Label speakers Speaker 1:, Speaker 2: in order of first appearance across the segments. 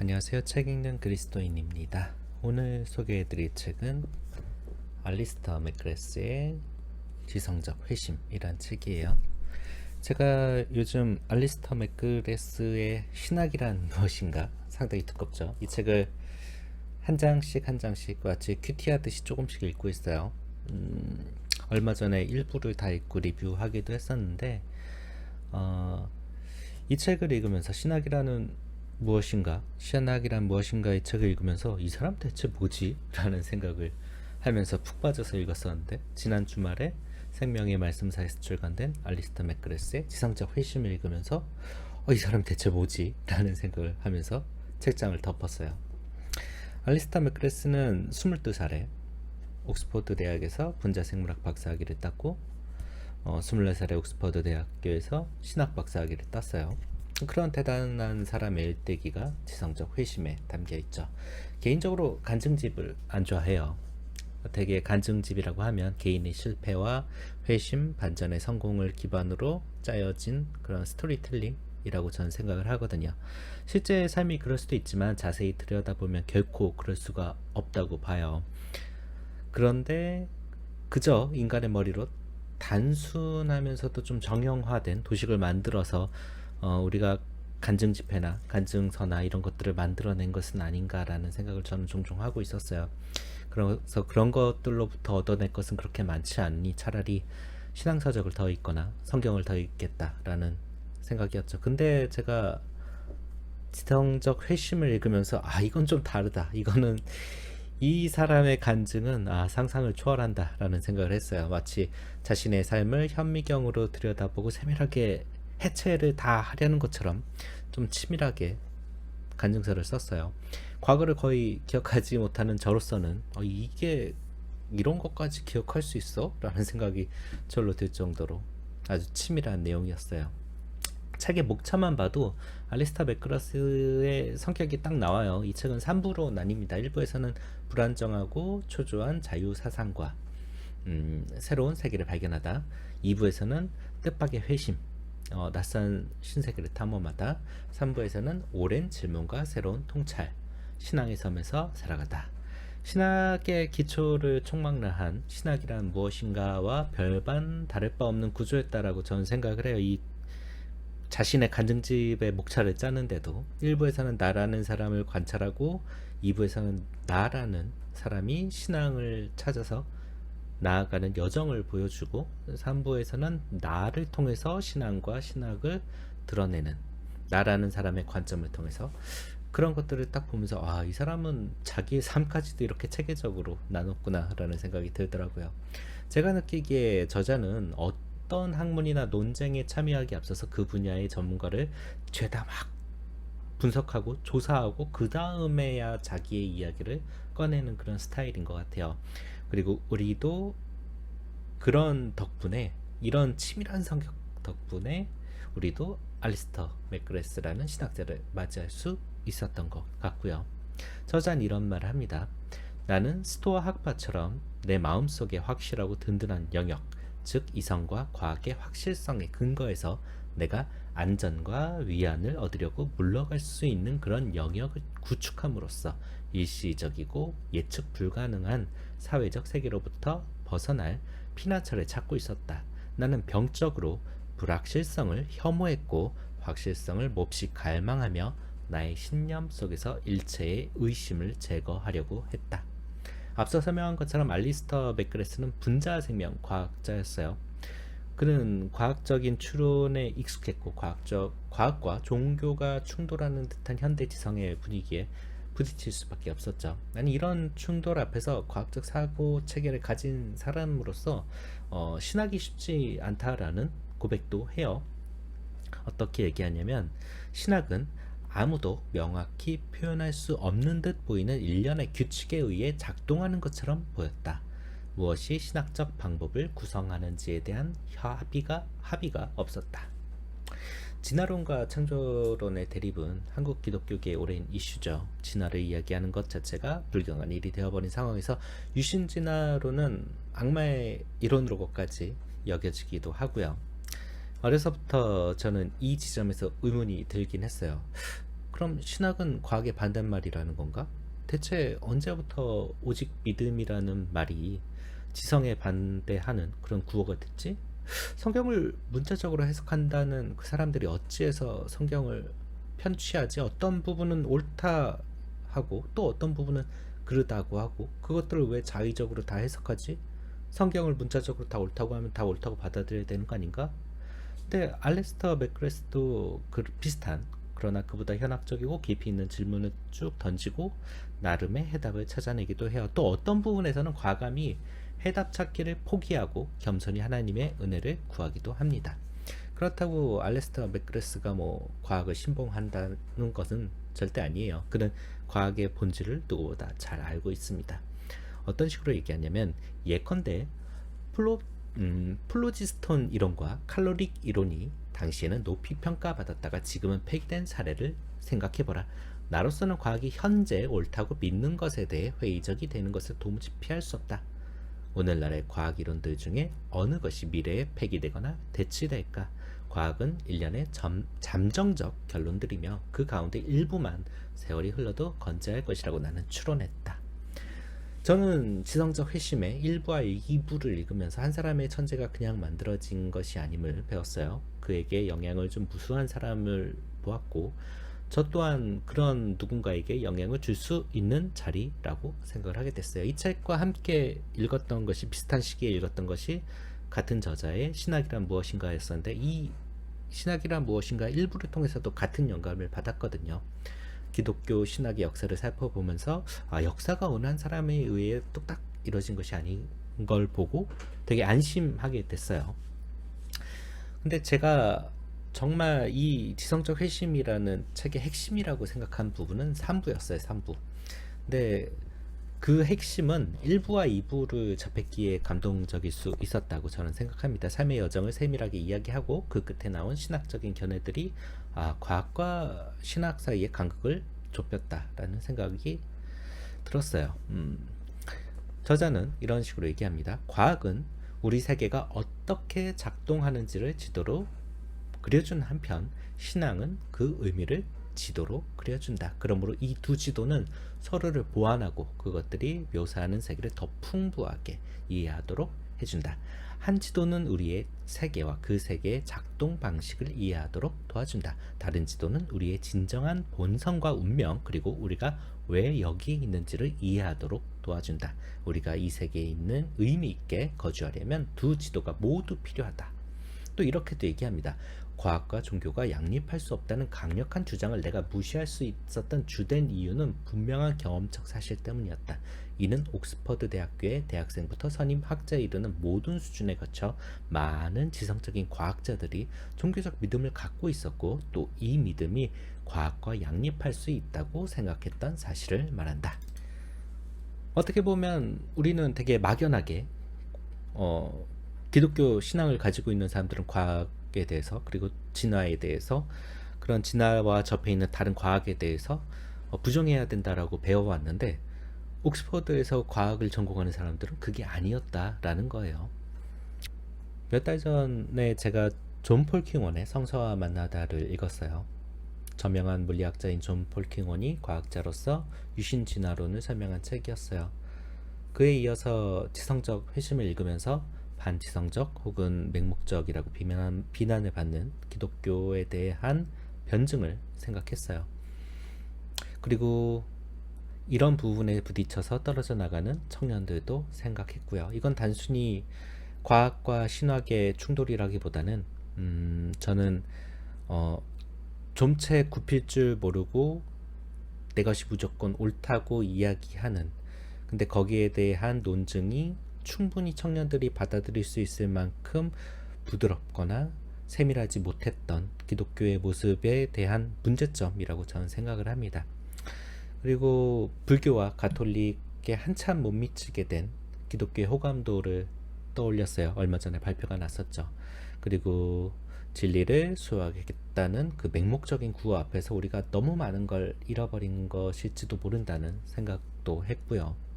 Speaker 1: 안녕하세요. 책 읽는 그리스도인입니다. 오늘 소개해드릴 책은 알리스터 맥그레스의 지성적 회심이란 책이에요. 제가 요즘 알리스터 맥그레스의 신학이란 무엇인가 상당히 두껍죠. 이 책을 한 장씩 한 장씩 마치 큐티하듯이 조금씩 읽고 있어요. 음, 얼마 전에 일부를 다 읽고 리뷰하기도 했었는데 어, 이 책을 읽으면서 신학이라는 무엇인가, 신학이란 무엇인가 이 책을 읽으면서 이 사람 대체 뭐지? 라는 생각을 하면서 푹 빠져서 읽었었는데 지난 주말에 생명의 말씀사에서 출간된 알리스터 맥그레스의 지성적 회심을 읽으면서 어, 이 사람 대체 뭐지? 라는 생각을 하면서 책장을 덮었어요. 알리스터 맥그레스는 22살에 옥스퍼드 대학에서 분자생물학 박사학위를 땄고 어, 24살에 옥스퍼드 대학교에서 신학 박사학위를 땄어요. 그런 대단한 사람의 일대기가 지성적 회심에 담겨 있죠. 개인적으로 간증집을 안 좋아해요. 되게 간증집이라고 하면 개인의 실패와 회심, 반전의 성공을 기반으로 짜여진 그런 스토리텔링 이라고 저는 생각을 하거든요. 실제 삶이 그럴 수도 있지만 자세히 들여다보면 결코 그럴 수가 없다고 봐요. 그런데 그저 인간의 머리로 단순하면서도 좀 정형화된 도식을 만들어서 어, 우리가 간증 집회나 간증서나 이런 것들을 만들어낸 것은 아닌가라는 생각을 저는 종종 하고 있었어요. 그래서 그런 것들로부터 얻어낼 것은 그렇게 많지 않니 차라리 신앙서적을 더 읽거나 성경을 더 읽겠다라는 생각이었죠. 근데 제가 지성적 회심을 읽으면서 아 이건 좀 다르다. 이거는 이 사람의 간증은 아 상상을 초월한다라는 생각을 했어요. 마치 자신의 삶을 현미경으로 들여다보고 세밀하게 해체를 다 하려는 것처럼 좀 치밀하게 간증서를 썼어요. 과거를 거의 기억하지 못하는 저로서는 어, 이게 이런 것까지 기억할 수 있어? 라는 생각이 절로 들 정도로 아주 치밀한 내용이었어요. 책의 목차만 봐도 알리스타 맥그라스의 성격이 딱 나와요. 이 책은 3부로 나뉩니다. 1부에서는 불안정하고 초조한 자유 사상과 음, 새로운 세계를 발견하다. 2부에서는 뜻밖의 회심, 어, 낯선 신세계를 탐험하다. 3부에서는 오랜 질문과 새로운 통찰, 신앙의 섬에서 살아가다. 신학의 기초를 총망라한 신학이란 무엇인가와 별반 다를 바 없는 구조였다라고 저는 생각을 해요. 이 자신의 간증집의 목차를 짜는데도 1부에서는 나라는 사람을 관찰하고 2부에서는 나라는 사람이 신앙을 찾아서 나아가는 여정을 보여주고 3부에서는 나를 통해서 신앙과 신학을 드러내는 나라는 사람의 관점을 통해서 그런 것들을 딱 보면서 아 이 사람은 자기의 삶까지도 이렇게 체계적으로 나눴구나라는 생각이 들더라고요. 제가 느끼기에 저자는 어떤 학문이나 논쟁에 참여하기 앞서서 그 분야의 전문가를 죄다 막 분석하고 조사하고 그 다음에야 자기의 이야기를 꺼내는 그런 스타일인 것 같아요. 그리고 우리도 그런 덕분에 이런 치밀한 성격 덕분에 우리도 알리스터 맥그레스라는 신학자를 맞이할 수 있었던 것 같고요. 저자는 이런 말을 합니다. 나는 스토아 학파처럼 내 마음속에 확실하고 든든한 영역, 즉 이성과 과학의 확실성에 근거해서 내가 안전과 위안을 얻으려고 물러갈 수 있는 그런 영역을 구축함으로써 일시적이고 예측 불가능한 사회적 세계로부터 벗어날 피나철을 찾고 있었다. 나는 병적으로 불확실성을 혐오했고 확실성을 몹시 갈망하며 나의 신념 속에서 일체의 의심을 제거하려고 했다. 앞서 설명한 것처럼 알리스터 맥그레스는 분자 생명 과학자였어요. 그는 과학적인 추론에 익숙했고 과학적 과학과 종교가 충돌하는 듯한 현대 지성의 분위기에 부딪힐 수밖에 없었죠. 아니 이런 충돌 앞에서 과학적 사고 체계를 가진 사람으로서 어, 신학이 쉽지 않다라는 고백도 해요. 어떻게 얘기하냐면 신학은 아무도 명확히 표현할 수 없는 듯 보이는 일련의 규칙에 의해 작동하는 것처럼 보였다. 무엇이 신학적 방법을 구성하는지에 대한 합의가 합의가 없었다. 진화론과 창조론의 대립은 한국 기독교계의 오랜 이슈죠. 진화를 이야기하는 것 자체가 불경한 일이 되어버린 상황에서 유신 진화론은 악마의 이론으로까지 여겨지기도 하고요. 어려서부터 저는 이 지점에서 의문이 들긴 했어요. 그럼 신학은 과학의 반대말이라는 건가? 대체 언제부터 오직 믿음이라는 말이 지성에 반대하는 그런 구호가 됐지? 성경을 문자적으로 해석한다는 그 사람들이 어찌해서 성경을 편취하지? 어떤 부분은 옳다 하고 또 어떤 부분은 그르다고 하고 그것들을 왜 자의적으로 다 해석하지? 성경을 문자적으로 다 옳다고 하면 다 옳다고 받아들여야 되는 거 아닌가? 근데 알레스터 맥그레스도 그 비슷한 그러나 그보다 현학적이고 깊이 있는 질문을 쭉 던지고 나름의 해답을 찾아내기도 해요. 또 어떤 부분에서는 과감히 해답 찾기를 포기하고 겸손히 하나님의 은혜를 구하기도 합니다. 그렇다고 알레스터 맥그레스가 뭐 과학을 신봉한다는 것은 절대 아니에요. 그는 과학의 본질을 누구보다 잘 알고 있습니다. 어떤 식으로 얘기하냐면 예컨대 플로 음, 플로지스톤 이론과 칼로릭 이론이 당시에는 높이 평가받았다가 지금은 폐기된 사례를 생각해보라. 나로서는 과학이 현재 옳다고 믿는 것에 대해 회의적이 되는 것을 도무지 피할 수 없다. 오늘날의 과학 이론들 중에 어느 것이 미래에 폐기되거나 대치될까? 과학은 일련의 점, 잠정적 결론들이며 그 가운데 일부만 세월이 흘러도 건재할 것이라고 나는 추론했다. 저는 지성적 회심의 1부와 2부를 읽으면서 한 사람의 천재가 그냥 만들어진 것이 아님을 배웠어요. 그에게 영향을 좀 무수한 사람을 보았고 저 또한 그런 누군가에게 영향을 줄 수 있는 자리라고 생각을 하게 됐어요. 이 책과 함께 읽었던 것이 비슷한 시기에 읽었던 것이 같은 저자의 신학이란 무엇인가였었는데 이 신학이란 무엇인가 일부를 통해서도 같은 영감을 받았거든요. 기독교 신학의 역사를 살펴보면서 아, 역사가 어느 한 사람에 의해 뚝딱 이루어진 것이 아닌 걸 보고 되게 안심하게 됐어요. 근데 제가 정말 이 지성적 회심이라는 책의 핵심이라고 생각한 부분은 3부였어요. 3부. 근데 그 핵심은 1부와 2부를 접했기에 감동적일 수 있었다고 저는 생각합니다. 삶의 여정을 세밀하게 이야기하고 그 끝에 나온 신학적인 견해들이 아, 과학과 신학 사이의 간극을 좁혔다라는 생각이 들었어요. 음, 저자는 이런 식으로 얘기합니다. 과학은 우리 세계가 어떻게 작동하는지를 지도로 그려준 한편 신앙은 그 의미를 지도로 그려준다. 그러므로 이 두 지도는 서로를 보완하고 그것들이 묘사하는 세계를 더 풍부하게 이해하도록 해준다. 한 지도는 우리의 세계와 그 세계의 작동 방식을 이해하도록 도와준다. 다른 지도는 우리의 진정한 본성과 운명 그리고 우리가 왜 여기 있는지를 이해하도록 도와준다. 우리가 이 세계에 있는 의미 있게 거주하려면 두 지도가 모두 필요하다. 또 이렇게도 얘기합니다. 과학과 종교가 양립할 수 없다는 강력한 주장을 내가 무시할 수 있었던 주된 이유는 분명한 경험적 사실 때문이었다. 이는 옥스퍼드 대학교의 대학생부터 선임 학자에 이르는 모든 수준에 거쳐 많은 지성적인 과학자들이 종교적 믿음을 갖고 있었고 또 이 믿음이 과학과 양립할 수 있다고 생각했던 사실을 말한다. 어떻게 보면 우리는 되게 막연하게 어, 기독교 신앙을 가지고 있는 사람들은 과학 에 대해서 그리고 진화에 대해서 그런 진화와 접해 있는 다른 과학에 대해서 어, 부정해야 된다라고 배워왔는데 옥스퍼드에서 과학을 전공하는 사람들은 그게 아니었다라는 거예요. 몇 달 전에 제가 존 폴킹원의 성서와 만나다를 읽었어요. 저명한 물리학자인 존 폴킹원이 과학자로서 유신 진화론을 설명한 책이었어요. 그에 이어서 지성적 회심을 읽으면서 반지성적 혹은 맹목적이라고 비난, 비난을 받는 기독교에 대한 변증을 생각했어요. 그리고 이런 부분에 부딪혀서 떨어져 나가는 청년들도 생각했고요. 이건 단순히 과학과 신학의 충돌이라기보다는 음, 저는 어, 좀채 굽힐 줄 모르고 내 것이 무조건 옳다고 이야기하는 근데 거기에 대한 논증이 충분히 청년들이 받아들일 수 있을 만큼 부드럽거나 세밀하지 못했던 기독교의 모습에 대한 문제점이라고 저는 생각을 합니다. 그리고 불교와 가톨릭에 한참 못 미치게 된 기독교의 호감도를 떠올렸어요. 얼마 전에 발표가 났었죠. 그리고 진리를 수호하겠다는 그 맹목적인 구호 앞에서 우리가 너무 많은 걸 잃어버린 것일지도 모른다는 생각도 했고요.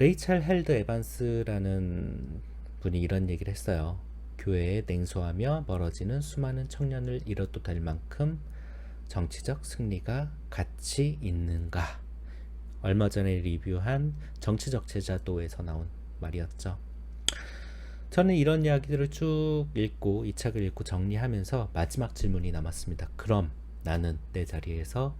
Speaker 1: 레이첼 헬드 에반스라는 분이 이런 얘기를 했어요. 교회에 냉소하며 멀어지는 수많은 청년을 잃어도 될 만큼 정치적 승리가 가치 있는가? 얼마 전에 리뷰한 정치적 제자도에서 나온 말이었죠. 저는 이런 이야기들을 쭉 읽고 이 책을 읽고 정리하면서 마지막 질문이 남았습니다. 그럼 나는 내 자리에서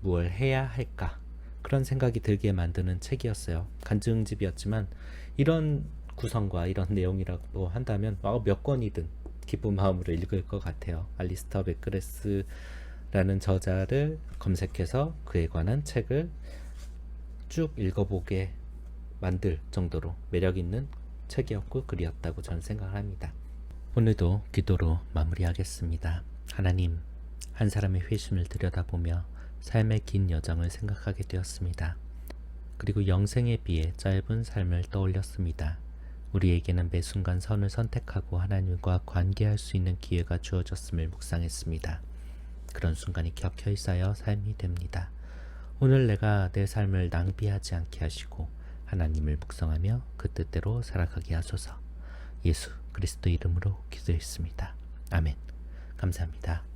Speaker 1: 무엇을 해야 할까? 그런 생각이 들게 만드는 책이었어요. 간증집이었지만 이런 구성과 이런 내용이라고 한다면 어, 몇 권이든 기쁜 마음으로 읽을 것 같아요. 알리스터 베크레스라는 저자를 검색해서 그에 관한 책을 쭉 읽어보게 만들 정도로 매력 있는 책이었고 글이었다고 저는 생각을 합니다. 오늘도 기도로 마무리하겠습니다. 하나님, 한 사람의 회심을 들여다보며 삶의 긴 여정을 생각하게 되었습니다. 그리고 영생에 비해 짧은 삶을 떠올렸습니다. 우리에게는 매 순간 선을 선택하고 하나님과 관계할 수 있는 기회가 주어졌음을 묵상했습니다. 그런 순간이 겹혀 있어야 삶이 됩니다. 오늘 내가 내 삶을 낭비하지 않게 하시고 하나님을 묵상하며 그 뜻대로 살아가게 하소서. 예수 그리스도 이름으로 기도했습니다. 아멘. 감사합니다.